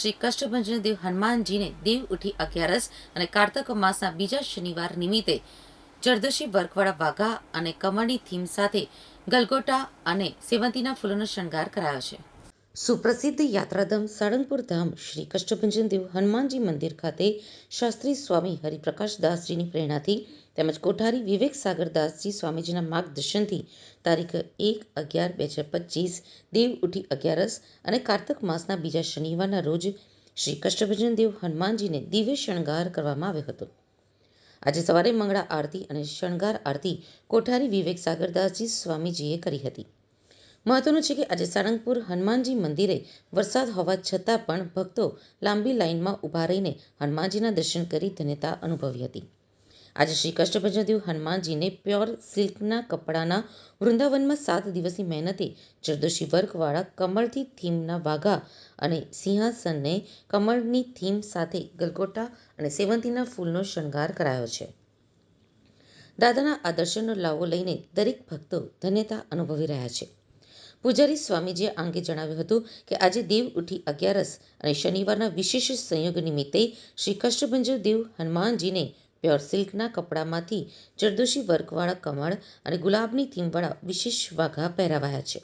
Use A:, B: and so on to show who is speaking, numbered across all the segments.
A: શ્રી કષ્ટભંજન દેવ હનુમાનજીને દેવ ઉઠી અગિયારસ અને કારતક માસના બીજા શનિવાર નિમિત્તે જરદોશી વર્કવાળા વાઘા અને કમળની થીમ સાથે ગલગોટા અને સેવંતીના ફૂલોનો શણગાર કરાયો છે. સુપ્રસિદ્ધ યાત્રાધામ સાળંગપુર ધામ શ્રી કષ્ટભંજન દેવ હનુમાનજી મંદિર ખાતે શાસ્ત્રી સ્વામી હરિપ્રકાશ દાસજીની પ્રેરણાથી તેમજ કોઠારી વિવેક સાગર દાસજી સ્વામીજીના માર્ગદર્શનથી તારીખ એક અગિયાર બે હજાર પચીસ, દેવ ઉઠી અગિયારસ અને કારતક માસના બીજા શનિવારના રોજ શ્રી કષ્ટભંજન દેવ હનુમાનજીને દિવ્ય શણગાર કરવામાં આવ્યો હતો. આજે સવારે મંગળા આરતી અને શણગાર આરતી કોઠારી વિવેક સાગરદાસજી સ્વામીજીએ કરી હતી. મહત્વનું છે કે આજે સાળંગપુર હનુમાનજી મંદિરે વરસાદ હોવા છતાં પણ ભક્તો લાંબી લાઇનમાં ઊભા રહીને હનુમાનજીના દર્શન કરી ધન્યતા અનુભવી હતી. આજે શ્રી કષ્ટભંજનદેવ હનુમાનજીને પ્યોર સિલ્કના કપડાના વૃંદાવનમાં સાત દિવસની મહેનતે જરદોશી વર્કવાળા કમળથી થીમના વાઘા અને સિંહાસનને કમળની થીમ સાથે ગલગોટા અને સેવંતીના ફૂલનો શણગાર કરાયો છે. દાદાના આ દર્શનનો લાવો લઈને દરેક ભક્તો ધન્યતા અનુભવી રહ્યા છે. પૂજારી સ્વામીજીએ આ અંગે જણાવ્યું હતું કે આજે દેવ ઉઠી અગિયારસ અને શનિવારના વિશેષ સંયોગ નિમિત્તે શ્રી કષ્ટભંજન દેવ હનુમાનજીને પ્યોર સિલ્કના કપડામાંથી જરદોશી વર્કવાળા કમળ અને ગુલાબની થીમવાળા વિશેષ વાઘા પહેરાવાયા છે.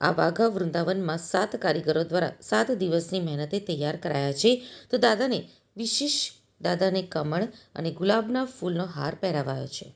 A: આ વાઘા વૃંદાવનમાં સાત કારીગરો દ્વારા સાત દિવસની મહેનતે તૈયાર કરાયા છે તો દાદાને વિશેષ દાદાને કમળ અને ગુલાબના ફૂલનો હાર પહેરાવાયો છે.